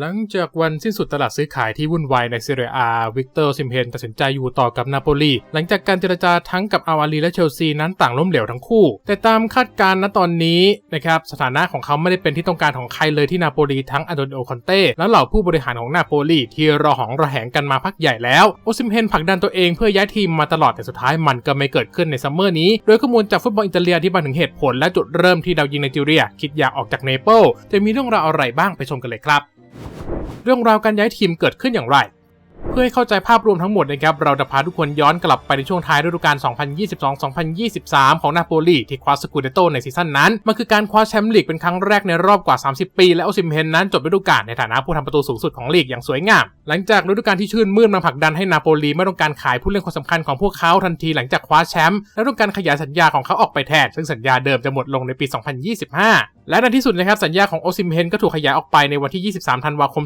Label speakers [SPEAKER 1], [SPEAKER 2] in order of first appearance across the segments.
[SPEAKER 1] หลังจากวันสิ้นสุดตลาดซื้อขายที่วุ่นวายในเซเรียอา วิกเตอร์ซิมเพนตัดสินใจอยู่ต่อกับนาโปลี หลังจากการเจรจาทั้งกับอาอาลีและเชลซีนั้นต่างล้มเหลวทั้งคู่ แต่ตามคาดการณ์ณตอนนี้นะครับสถานะของเขาไม่ได้เป็นที่ต้องการของใครเลยที่นาโปลีทั้งอันโตนิโอคอนเต้และเหล่าผู้บริหารของนาโปลีที่รอหองระแหงกันมาพักใหญ่แล้ว โอซิมเพนผลักดันตัวเองเพื่อย้ายทีมมาตลอดแต่สุดท้ายมันก็ไม่เกิดขึ้นในซัมเมอร์นี้ โดยข้อมูลจากฟุตบอลอิตาเลียที่มาถึงเหตุผลและจุดเริ่มที่ดาวยิงในจิเรีย คิดอยากออกจากเนเปิลจะมีเรื่องราวอะไรบ้างไปชมกันเลยครับ เรื่องราวการย้ายทีมเกิดขึ้นอย่างไร เพื่อให้เข้าใจภาพรวมทั้งหมดนะครับ เราจะพาทุกคนย้อนกลับไปในช่วงท้ายฤดูกาล 2022-2023 ของนาโปลีที่คว้าสกูเดโตในซีซั่นนั้น มันคือการคว้าแชมป์ลีกเป็นครั้งแรกในรอบกว่า 30 ปี และโอซิมเฮนนั้นจบฤดูกาลในฐานะผู้ทำประตูสูงสุดของลีกอย่างสวยงาม หลังจากฤดูกาลที่ชื่นมื่นมาผลักดันให้นาโปลีไม่ต้องการขายผู้เล่นคนสำคัญของพวกเขาทันทีหลังจากคว้าแชมป์และต้องการขยายสัญญาของเขาออกไปแทนซึ่งสัญญาเดิมจะหมดลงในปี 2025 และในที่สุดนะครับสัญญาของโอซิมเฮนก็ถูกขยายออกไปในวันที่ 23 ธันวาคม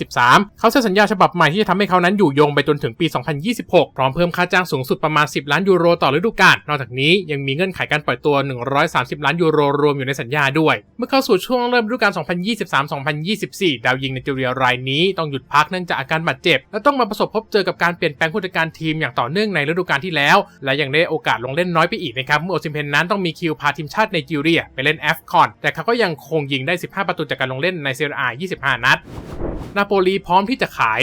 [SPEAKER 1] 2023 เขาเซ็นสัญญาฉบับใหม่ที่จะทำให้เขานั้นอยู่ยงไปจนถึงปี 2026 พร้อมเพิ่มค่าจ้างสูงสุดประมาณ 10 ล้านยูโรต่อฤดูกาล นอกจากนี้ยังมีเงื่อนไขการปล่อยตัว 130 ล้านยูโรรวมอยู่ในสัญญาด้วย เมื่อเข้าสู่ช่วงเริ่มฤดูกาล 2023-2024 ดาวยิงในจิเรียรายนี้ต้องหยุดพักเนื่องจากอาการบาดเจ็บ และต้องมาประสบพบเจอกับการเปลี่ยนแปลงผู้จัดการทีมอย่างต่อเนื่องในฤดูกาลที่แล้ว และยังได้โอกาสลงเล่นน้อยไปอีกนะครับเมื่อโอซิมเพนนั้นต้องมีคิวพาทีมชาติในจิเรียไปเล่นแอฟคอนแต่เขาก็ยังคงยิงได้ 15 ประตูจากการลงเล่นในเซเรียอา25 นัด นาโปลีพร้อมที่จะขาย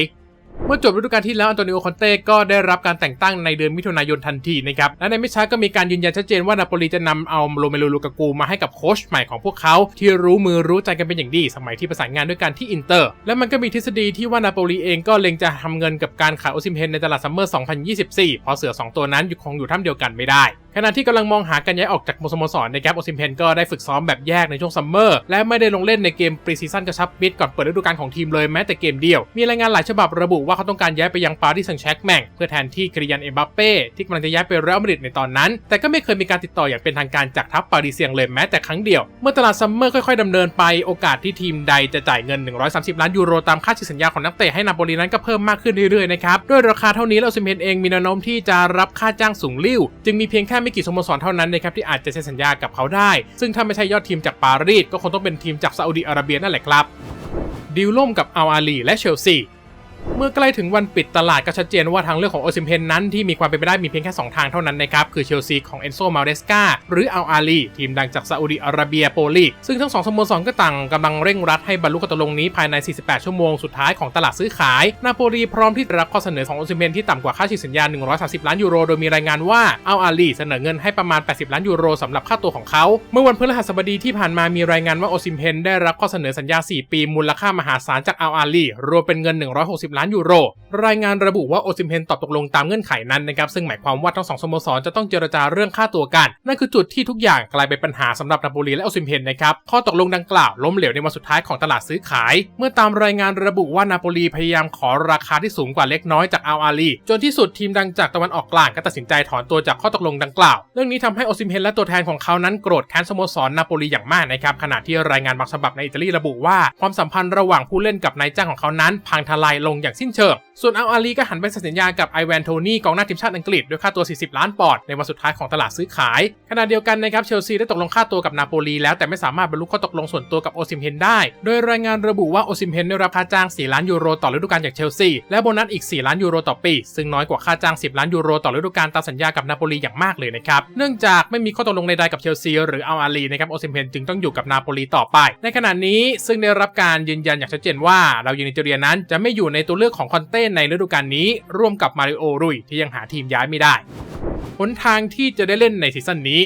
[SPEAKER 1] เมื่อจบฤดูกาลที่แล้วอันโตนิโอคอนเต้ก็ได้รับการแต่งตั้งในเดือนมิถุนายนทันทีนะครับ และในไม่ช้าก็มีการยืนยันชัดเจนว่านาโปลีจะนำเอาโรเมโลลูกากูมาให้กับโค้ชใหม่ของพวกเขาที่รู้มือรู้ใจกันเป็นอย่างดี สมัยที่ประสานงานด้วยกันที่อินเตอร์ และมันก็มีทฤษฎีที่ว่านาโปลีเองก็เล็งจะทำเงินกับการขายโอซิมเฮนในตลาดซัมเมอร์ 2024เพราะเสือ 2 ตัวนั้นอยู่คงอยู่ท่ามเดียวกันไม่ได้ขณะที่กำลังมองหาการย้ายออกจากสโมสรนะครับโอซิมเพนก็ได้ฝึกซ้อมแบบแยกในช่วงซัมเมอร์และไม่ได้ลงเล่นในเกมปรีซีซั่นกระชับมิตรก่อนเปิดฤดูกาลของทีมเลยแม้แต่เกมเดียว มีรายงานหลายฉบับระบุว่าเขาต้องการย้ายไปยังปารีสแซงต์แชร์กแมงเพื่อแทนที่กริยันเอ็มบัปเป้ที่กำลังจะย้ายไปเรอัลมาดริดในตอนนั้น แต่ก็ไม่เคยมีการติดต่ออย่างเป็นทางการจากทัพปารีเซียงเลยแม้แต่ครั้งเดียว เมื่อตลาดซัมเมอร์ค่อยๆดำเนินไปโอกาสที่ทีมใดจะจ่ายเงิน 130 ล้านยูโรตามค่าฉีสัญญาของนักเตะให้นาโปลีนั้นก็เพิ่มมากขึ้นเรื่อยๆนะครับด้วยราคาเท่านี้แล้วซิมเพนเองมีแนวโน้มที่จะรับค่าจ้างสูงลิ่วจึงมีเพียงแค่ไม่กี่สโมสรเท่านั้นนะครับที่อาจจะเซ็นสัญญากับเขาได้ ซึ่งถ้าไม่ใช่ยอดทีมจากปารีสก็คงต้องเป็นทีมจากซาอุดีอาระเบียนั่นแหละครับดีลล่มกับอัลอาลีและเชลซี เมื่อใกล้ถึงวันปิดตลาดก็ชัดเจนว่าทางเลือกของโอซิมเพนนั้นที่มีความเป็นไปได้มีเพียงแค่ 2 ทางเท่านั้นนะครับ คือเชลซีของเอนโซมาเรสกาหรืออัลอาลีทีมดังจากซาอุดิอาระเบียโปลีกซึ่งทั้งสองสโมสรก็ต่างกำลังเร่งรัดให้บรรลุข้อตกลงนี้ภายใน 48 ชั่วโมงสุดท้ายของตลาดซื้อขาย นาโปลีพร้อมที่จะรับข้อเสนอของโอซิมเพนที่ต่ำกว่าค่าฉีกสัญญา 130 ล้านยูโร โดยมีรายงานว่าอัลอาลีเสนอเงินให้ประมาณ 80 ล้านยูโรสำหรับค่าตัวของเขาเมื่อวันพฤหัสบดีที่ผ่านมามีรายงานว่าโอซิมเพนได้รับข้อเสนอสัญญา 4 ปีมูลค่ามหาศาลจากอัลอาลีรวมเป็นเงิน 160ล้านยูโร รายงานระบุว่าโอซิมเพนตอบตกลงตามเงื่อนไขนั้นนะครับซึ่งหมายความว่าทั้งสองสโมสรจะต้องเจรจาเรื่องค่าตัวกัน นั่นคือจุดที่ทุกอย่างกลายเป็นปัญหาสำหรับนาโปลีและโอซิมเพนนะครับข้อตกลงดังกล่าวล้มเหลวในวันสุดท้ายของตลาดซื้อขาย เมื่อตามรายงานระบุว่านาโปลีพยายามขอราคาที่สูงกว่าเล็กน้อยจากอัลอาลีจนที่สุดทีมดังจากตะวันออกกลางก็ตัดสินใจถอนตัวจากข้อตกลงดังกล่าว เรื่องนี้ทำให้โอซิมเพนและตัวแทนของเขานั้นโกรธแค้นสโมสรนาโปลีอย่างมากนะครับขณะที่รายงานบางฉบับในอิตาลีระบุว่าความสัมพันธ์ระหว่างผู้เล่นกับนายจ้างของเขานั้นพังทลายลงอย่างสิ้นเชิง ส่วนอัลอาลีก็หันไปสัญญากับไอแวนโทนี่กองหน้าทีมชาติอังกฤษด้วยค่าตัว 40 ล้านปอนด์ในวันสุดท้ายของตลาดซื้อขายขณะเดียวกันนะครับเชลซีได้ตกลงค่าตัวกับนาโปลีแล้วแต่ไม่สามารถบรรลุข้อตกลงส่วนตัวกับโอซิมเฮนได้ โดยรายงานระบุว่าโอซิมเฮนได้รับค่าจ้าง 4 ล้านยูโรต่อฤดูกาลจากเชลซีและโบนัสอีก 4 ล้านยูโรต่อปี ซึ่งน้อยกว่าค่าจ้าง 10 ล้านยูโรต่อฤดูกาลตามสัญญากับนาโปลีอย่างมากเลยนะครับเนื่องจากไม่มีข้อตกลงใดๆกับเชลซีหรืออัลอาลีนะครับโอซิมเฮนจึงต้องอยู่กับนาโปลีต่อไป ในขณะนี้ซึ่งได้รับการยืนยันอย่างชัดเจนว่าเรายูนิเจเรียนั้นจะไม่อยู่ในตัวเลือกของคอนเต้ในฤดูกาลนี้ ร่วมกับมาริโอรุยที่ยังหาทีมย้ายไม่ได้หนทางที่จะได้เล่นในซีซั่นนี้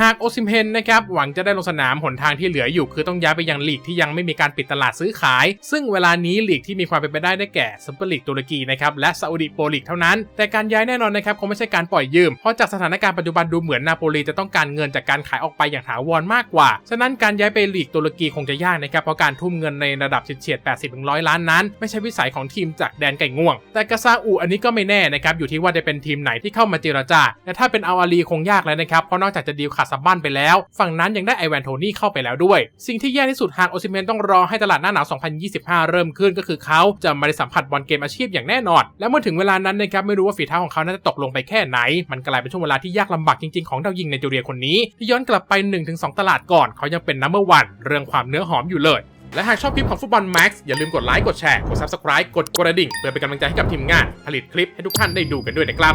[SPEAKER 1] หากโอซิมเฮนนะครับหวังจะได้ลงสนามหนทางที่เหลืออยู่ คือต้องย้ายไปยังลีกที่ยังไม่มีการปิดตลาดซื้อขาย ซึ่งเวลานี้ลีกที่มีความเป็นไปได้ได้แก่ซุปเปอร์ลีกตุรกีนะครับและซาอุดิโปรลีกเท่านั้น แต่การย้ายแน่นอนนะครับคงไม่ใช่การปล่อยยืม เพราะจากสถานการณ์ปัจจุบันดูเหมือนนาโปลีจะต้องการเงินจากการขายออกไปอย่างถาวรมากกว่า ฉะนั้นการย้ายไปลีกตุรกีคงจะยากนะครับเพราะการทุ่มเงินในระดับเฉียด80ถึง100ล้านนั้น ไม่ใช่วิสัยของทีมจากแดนไก่ง่วง แต่กาซาอูอันนี้ก็ไม่แน่นะครับอยู่ที่ว่าจะเป็นทีมไหนที่เข้ามาเจรจาแต่ถ้าเป็นอัลอาลีคงยากแล้วนะครับเพราะนอกจากจะดีลขาดซับบ้นไปแล้ว ฝั่งนั้นยังได้ไอแวนโทนี่เข้าไปแล้วด้วย สิ่งที่แย่ที่สุดหากโอซิเมนต้องรอให้ตลาดหน้าหนาว 2025 เริ่มขึ้นก็คือเขาจะไมาได้สัมผัสบอลเกมอาชีพอย่างแน่นอน และเมื่อถึงเวลานั้นนะครับไม่รู้ว่าฝีเท้าของเขาน่าจะตกลงไปแค่ไหน มันกลายเป็นช่วงเวลาที่ยากลำบากจริงๆของดาวยิงในจูเรียคนนี้ที่ย้อนกลับไป 1-2 ตลาดก่อนเขายังเป็นนัมเบอร์วันเรื่องความเนื้อหอมอยู่เลยและหากชอบคลิปของฟุตบอลแม็กซ์อย่าลืมกดไลค์ กดแชร์ กด Subscribe กดกระดิ่ง เพื่อเป็นกำลังใจให้กับทีมงาน ผลิตคลิปให้ทุกท่านได้ดูกันด้วยนะครับ